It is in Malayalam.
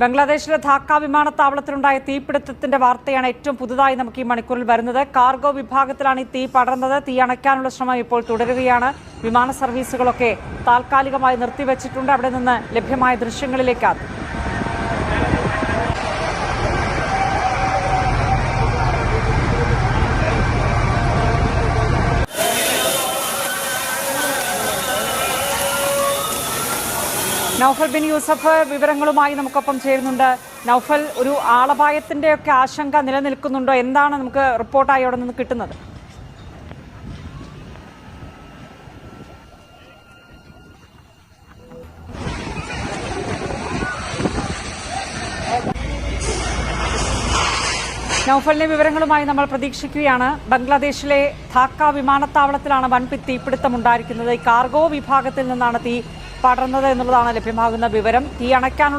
ബംഗ്ലാദേശിലെ ധാക്ക വിമാനത്താവളത്തിലുണ്ടായ തീപിടുത്തത്തിന്റെ വാർത്തയാണ് ഏറ്റവും പുതുതായി നമുക്ക് ഈ മണിക്കൂറിൽ വരുന്നത്. കാർഗോ വിഭാഗത്തിലാണ് ഈ തീ പടർന്നത്. തീ അണയ്ക്കാനുള്ള ശ്രമം ഇപ്പോൾ തുടരുകയാണ്. വിമാന സർവീസുകളൊക്കെ താൽക്കാലികമായി നിർത്തിവച്ചിട്ടുണ്ട്. അവിടെ നിന്ന് ലഭ്യമായ ദൃശ്യങ്ങളിലേക്ക് നൌഫൽ ബിൻ യൂസഫ് വിവരങ്ങളുമായി നമുക്കൊപ്പം ചേരുന്നുണ്ട്. നൗഫൽ ഒരു ആളപായത്തിന്റെ ഒക്കെ ആശങ്ക നിലനിൽക്കുന്നുണ്ടോ? എന്താണ് നമുക്ക് റിപ്പോർട്ടായി അവിടെ നിന്ന് കിട്ടുന്നത്? നൌഫലിന്റെ വിവരങ്ങളുമായി നമ്മൾ പ്രതീക്ഷിക്കുകയാണ്. ബംഗ്ലാദേശിലെ ധാക്ക വിമാനത്താവളത്തിലാണ് വൻപി തീപിടുത്തം ഉണ്ടായിരിക്കുന്നത് ഈ കാർഗോ വിഭാഗത്തിൽ നിന്നാണ് തീ പടർന്നത് എന്നുള്ളതാണ് ലഭ്യമാകുന്ന വിവരം. തീ അണയ്ക്കാനുള്ള